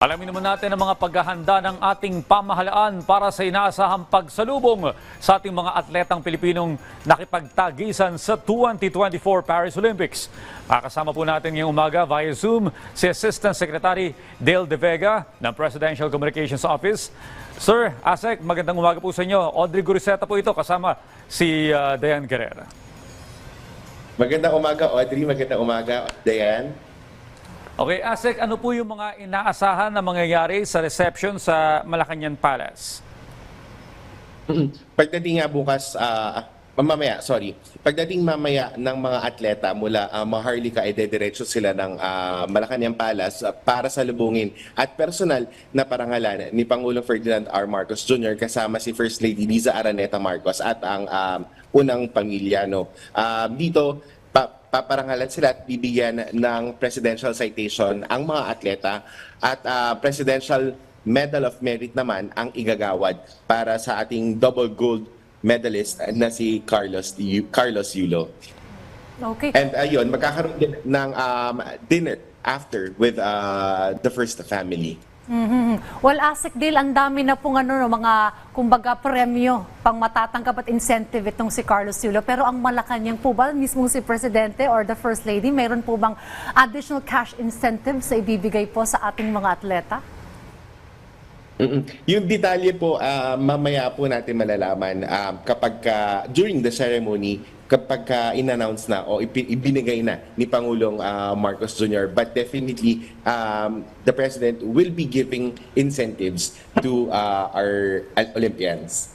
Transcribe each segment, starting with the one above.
Alamin naman natin ang mga paghahanda ng ating pamahalaan para sa inaasahang pagsalubong sa ating mga atletang Pilipinong nakipagtagisan sa 2024 Paris Olympics. Makakasama po natin ngayong umaga via Zoom si Assistant Secretary Dale De Vega ng Presidential Communications Office. Sir, Asek, magandang umaga po sa inyo. Audrey Guriseta po ito kasama si uh, Dayan Guerrero. Magandang umaga, Audrey. Magandang umaga, Dayan. Okay, Asek, ano po yung mga inaasahan na mangyayari sa reception sa Malacanang Palace? Pagdating nga bukas, ah, mamaya, sorry. Pagdating mamaya ng mga atleta mula uh, Maharlika, ay dediretso sila ng ah, Malacanang Palace ah, para sa lubungin at personal na parangalan ni Pangulong Ferdinand R. Marcos Jr. kasama si First Lady Liza Araneta Marcos at ang ah, unang pamilya. No? Ah, dito, paparangalan sila at bibigyan ng presidential citation ang mga atleta at ah, presidential Medal of Merit naman ang igagawad para sa ating double gold medalist na si Carlos Yu- Carlos Yulo. Okay. And ayun, magkakaroon din ng um, dinner after with uh, the first family. Mhm. Well, ASIC deal, ang dami na pong ano, no, mga, kumbaga, premyo pang matatanggap at incentive itong si Carlos Yulo. Pero ang Malacanang po ba, mismong si Presidente or the First Lady, mayroon po bang additional cash incentive sa ibibigay po sa ating mga atleta? Yung detalye po, ah, mamaya po natin malalaman ah, kapag ka- during the ceremony, kapag ka in-announce na o ibinigay na ni Pangulong ah, Marcos Jr. But definitely, um, the President will be giving incentives to ah, our Olympians.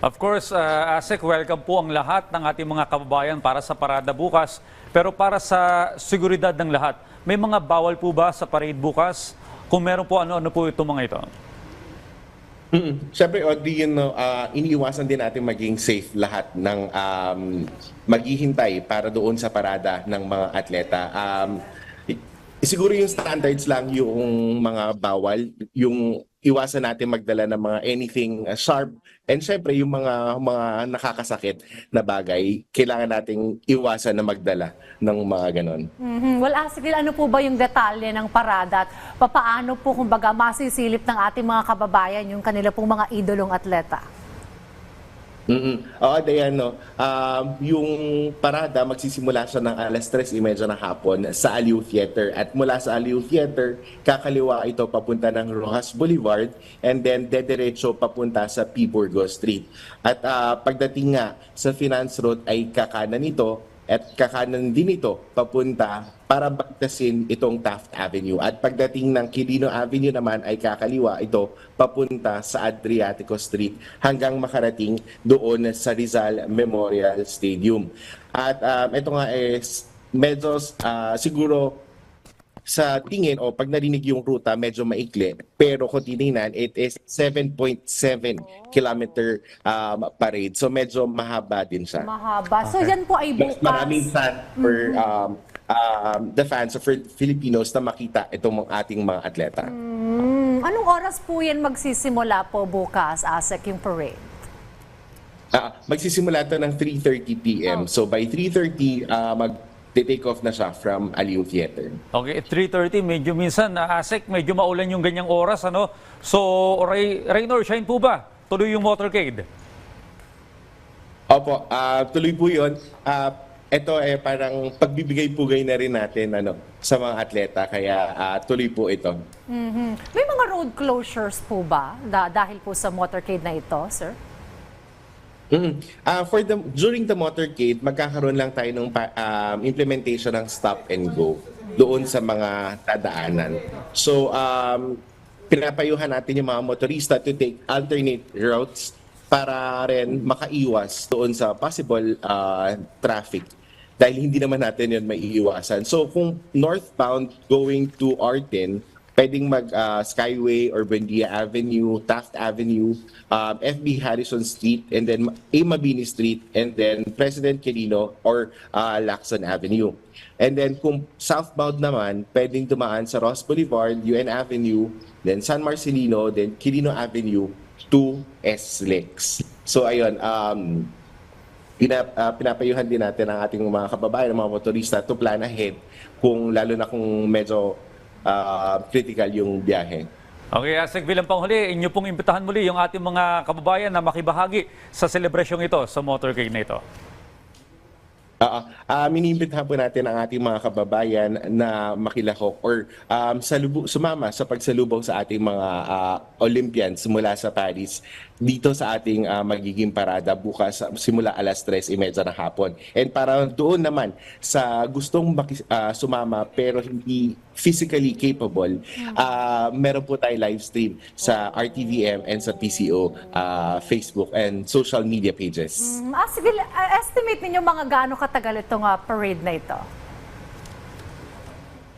Of course, uh, Asek, welcome po ang lahat ng ating mga kababayan para sa parada bukas. Pero para sa seguridad ng lahat, may mga bawal po ba sa parade bukas? Kung meron po, ano-ano po itong mga ito? Mm. Siyempre, Audrey, yun, no, ah, iniiwasan din natin maging safe lahat ng um, maghihintay para doon sa parada ng mga atleta. Um, siguro yung standards lang yung mga bawal, yung iwasan natin magdala ng mga anything uh, sharp and syempre yung mga mga nakakasakit na bagay kailangan nating iwasan na magdala ng mga ganon. Mhm. Well, ASIC deal, ano po ba yung detalye ng parada at papaano po, kumbaga, masisilip ng ating mga kababayan yung kanila pong mga idolong atleta? Mm-mm. Oo, Dayan, no. Um, yung parada, magsisimula siya ng alas 3.30 ng hapon sa Aliw Theater. At mula sa Aliw Theater, kakaliwa ito papunta ng Rojas Boulevard and then dediretso papunta sa P. Burgos Street. At ah, pagdating nga sa Finance Road ay kakanan ito at kakanan din ito papunta para bagtasin itong Taft Avenue. At pagdating ng Quirino Avenue naman ay kakaliwa ito papunta sa Adriatico Street hanggang makarating doon sa Rizal Memorial Stadium. At um, ito nga is medyo ah, siguro sa tingin o pag narinig yung ruta medyo maikli pero kung tinignan it is 7.7 kilometer um, parade so medyo mahaba din siya Mahaba. So, yan po ay mas bukas. maraming fan for um, um, the fans of Filipinos na makita itong mga ating mga atleta. Hmm, anong oras po yan magsisimula po bukas, ASEC, yung parade? Ah, magsisimula to ng 3:30 PM. So by 3:30 uh, mag take off na siya from Aliw Theater. Okay, 3.30, medyo minsan, uh, Asek, medyo maulan yung ganyang oras, ano? So, Ray, rain or shine po ba? Tuloy yung motorcade. Opo, ah, tuloy po 'yon. Ah, ito eh parang pagbibigay-pugay na rin natin ano sa mga atleta kaya ah, tuloy po ito. Mhm. May mga road closures po ba da- dahil po sa motorcade na ito, sir? Mm. Ah, for the during the motorcade, magkakaroon lang tayo ng um, implementation ng stop and go doon sa mga tadaanan. So, um, pinapayuhan natin yung mga motorista to take alternate routes para rin makaiwas doon sa possible ah, traffic dahil hindi naman natin yun maiiwasan. So, kung northbound going to Arten, pwedeng mag ah, Skyway or Buendia Avenue, Taft Avenue, um, FB Harrison Street, and then A. Mabini Street, and then President Quirino or ah, Lacson Avenue. And then kung southbound naman, pwedeng dumaan sa Ross Boulevard, UN Avenue, then San Marcelino, then Quirino Avenue to S. Lex. So ayun, um, pinap, ah, pinapayuhan din natin ang ating mga kababayan, mga motorista to plan ahead kung lalo na kung medyo ah, critical yung biyahe. Okay, Asik, bilang panghuli, inyo pong imbitahan muli yung ating mga kababayan na makibahagi sa selebrasyong ito, sa motorcade na ito. Oo. Uh, minimbitahan po natin ang ating mga kababayan na makilahok or um, salubu- sumama sa pagsalubong sa ating mga ah, Olympians mula sa Paris dito sa ating ah, magiging parada bukas ah, simula alas 3.30 ng hapon. And para doon naman sa gustong ah, sumama pero hindi physically capable, ah, meron po tayo live stream sa RTVM and sa PCO ah, Facebook and social media pages. Mm, ah, sige, ah, estimate ninyo mga gaano katagal itong ah, parade na ito?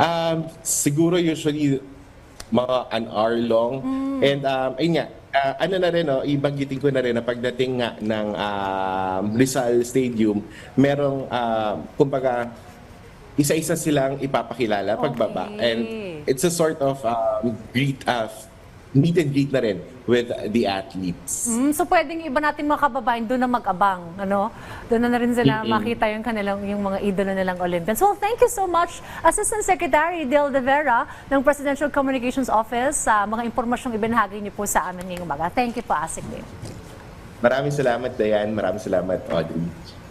Um, siguro usually mga an hour long. And um, ayun nga, ah, ano na rin, no, ibanggitin ko na rin na pagdating nga ng um, Rizal Stadium, merong, um, kumbaga, isa-isa silang ipapakilala pagbaba. Okay. And it's a sort of um, greet, uh, meet and greet na rin with the athletes. Mm, so pwedeng iba natin mga kababayan doon na mag-abang, ano? Doon na, na rin sila makita yung kanilang yung mga idolo nilang Olympians. Well, thank you so much Assistant Secretary Del De Vera ng Presidential Communications Office sa mga impormasyong ibinahagi niyo po sa amin ngayong umaga. Thank you po, Asik Dave. Maraming salamat, Dayan. Maraming salamat, Audrey.